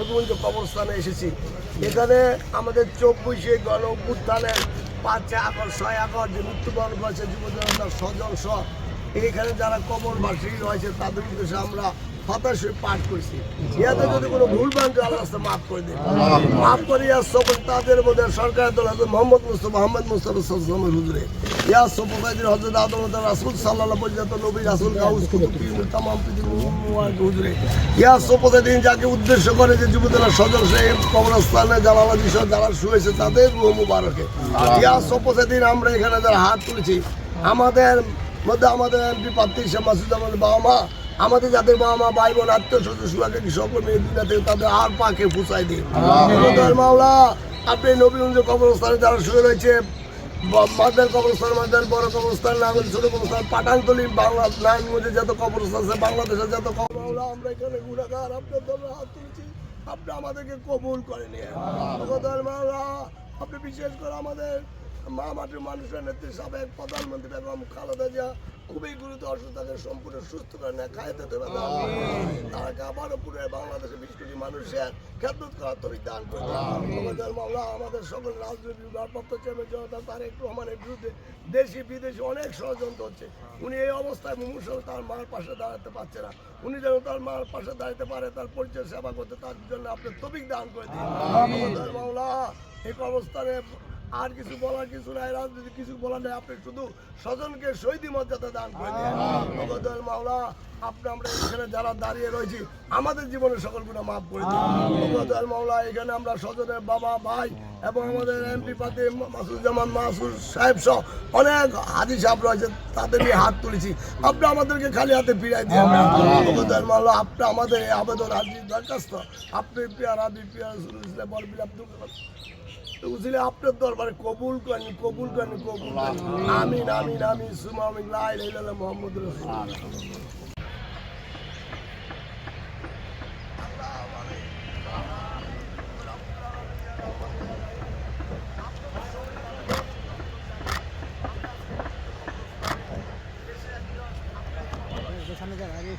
নতুনগঞ্জ কবরস্থানে এসেছি। এখানে আমাদের চব্বিশে গণ উত্থানে পাঁচে আগস্ট, ছয় আগস্ট যে মৃত্যুবরণ করেছে যুবজনতার স্বজন সহ, এখানে যারা কবরবাসী রয়েছে, তাদের উদ্দেশ্যে আমরা হতাশ পাঠ করছি। ইয়াতে যদি কোনো ভুল আল্লাহ মাফ করে মাফ করে ইয়া সফর তাদের মধ্যে সরকারের দল হজরত মোহাম্মদ মুস্তফা মোহাম্মদ মুস্তফা হুজুরে। ইয়া হজরত আদম রাসুল সাল্লাহ পর্যন্ত নবী রাসুল মুবারক হুজুরে। ইয়া যাকে উদ্দেশ্য করে যে যুবদলা সদর সাহেব কবরস্থানে জালালাজি সহ যারা শুয়েছে তাদের রুহ মুবারকে। ইয়া সফর দিন আমরা এখানে যারা হাত তুলেছি, আমাদের মধ্যে আমাদের এমপি প্রার্থী শেখ মাসুদ আমাদের বাবা মা আমাদের যাদের বাবা মা ভাই বোন আত্মীয় স্বজন সুরাকে সকল মেয়ে দুনিয়া থেকে তাদের আর পাকে ফুসাই দিন। মাওলা আপনি নবীগঞ্জ কবরস্থানে যারা শুয়ে রয়েছে মাদার কবরস্থান মাদার বড় কবরস্থান ছোট কবরস্থান পাঠানতলি বাংলা নারায়ণগঞ্জে যত কবরস্থান আছে বাংলাদেশের যত কবর আমরা এখানে গুণাগার আপনার হাত তুলছি আপনি আমাদেরকে কবুল করে নিয়ে। ভগবান মাওলা আপনি বিশেষ করে আমাদের মা মাটির মানুষের নেত্রী সাবেক প্রধানমন্ত্রী বেগম খালেদা জিয়া খুবই গুরুতর অসুস্থ তাকে সম্পূর্ণ সুস্থ করে নেয় খাইতে দেবে না। তাকে আবারও পুরো বাংলাদেশের বিশ কোটি মানুষের খেদমত করার তরিক দান মামলা আমাদের সকল রাজনৈতিক ভারপ্রাপ্ত চেয়ারম্যান জনতা তারেক রহমানের বিরুদ্ধে দেশি বিদেশি অনেক ষড়যন্ত্র হচ্ছে। উনি এই অবস্থায় মুমূর্ষ তার মার পাশে দাঁড়াতে পারছে না। উনি যেন তার মার পাশে দাঁড়াতে পারে তার পরিচয় সেবা করতে তার জন্য আপনি তবিক দান করে দিন। মামলা এই অবস্থানে আর কিছু বলার কিছু নাই রাজনীতি কিছু বলার নাই আপনি শুধু স্বজনকে শহীদ মর্যাদা দান করে দিন। মাওলা আপনি আমরা এখানে যারা দাঁড়িয়ে রয়েছি আমাদের জীবনের সকল গুণা মাফ করে দিন। মাওলা এখানে আমরা স্বজনের বাবা ভাই এবং আমাদের এমপি পাতি মাসুজ্জামান মাসুদ সাহেব সহ অনেক হাজি সাহেব রয়েছে তাদের নিয়ে হাত তুলেছি। আপনি আমাদেরকে খালি হাতে ফিরাই দিয়ে মাওলা আপনি আমাদের এই আবেদন হাজি দরখাস্ত? আপনি পিয়ার হাজি পিয়ার সুরুজলে বল বিলাপ দুঃখ বুঝলে আপনার দরবারে কবুল করেন কবুল করেন কবুল আমিন আমিন আমিন সুমা আমিন লাই মোহাম্মদ রসুল 他们在哪里